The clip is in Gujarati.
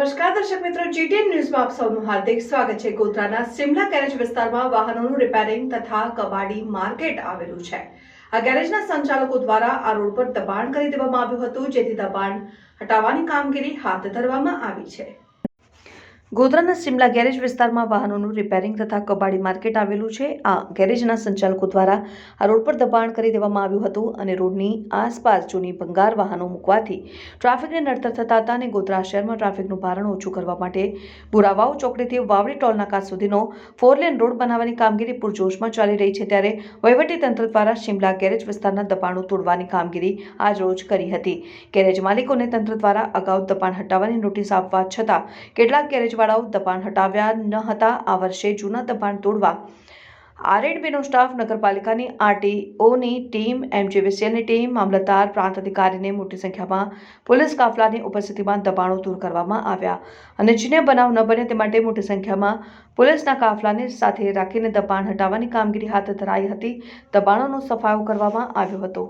દર્શક મિત્રો જીટીએન ન્યૂઝમાં આપ સૌનું હાર્દિક સ્વાગત છે. ગોધરાના સિમલા ગેરેજ વિસ્તારમાં વાહનોનું રિપેરિંગ તથા કબાડી માર્કેટ આવેલું છે. આ ગેરેજના સંચાલકો દ્વારા આ રોડ પર દબાણ કરી દેવામાં આવ્યું હતું, જેથી દબાણ હટાવવાની કામગીરી હાથ ધરવામાં આવી છે. ગોધરાના સિમલા ગેરેજ વિસ્તારમાં વાહનોનું રિપેરિંગ તથા કબાડી માર્કેટ આવેલું છે. આ ગેરેજના સંચાલકો દ્વારા આ રોડ પર દબાણ કરી દેવામાં આવ્યું હતું અને રોડની આસપાસ જૂની ભંગાર વાહનો મૂકવાથી ટ્રાફિકને નડતર થતા હતા અને ગોધરા શહેરમાં ટ્રાફિકનું ભારણ ઓછું કરવા માટે બુરાવાવ ચોકડીથી વાવડી ટોલનાકા સુધીનો ફોરલેન રોડ બનાવવાની કામગીરી પૂરજોશમાં ચાલી રહી છે ત્યારે વહીવટીતંત્ર દ્વારા શિમલા ગેરેજ વિસ્તારના દબાણો તોડવાની કામગીરી આજરોજ કરી હતી. ગેરેજ માલિકોને તંત્ર દ્વારા અગાઉ દબાણ હટાવવાની નોટિસ આપવા છતાં કેટલાક ગેરેજવાળાઓ દબાણ હટાવ્યા ન હતા. આ વર્ષે જૂના દબાણ તોડવા આરએડબીનો સ્ટાફ નગરપાલિકાની આરટીઓની ટીમ, એમજીવીસીએલની ટીમ, મામલતદાર, પ્રાંત અધિકારીને મોટી સંખ્યામાં પોલીસ કાફલાની ઉપસ્થિતિમાં દબાણો દૂર કરવામાં આવ્યા અને જેને બનાવ ન બને તે માટે મોટી સંખ્યામાં પોલીસના કાફલાને સાથે રાખીને દબાણ હટાવવાની કામગીરી હાથ ધરાઈ હતી. દબાણોનો સફાયો કરવામાં આવ્યો હતો.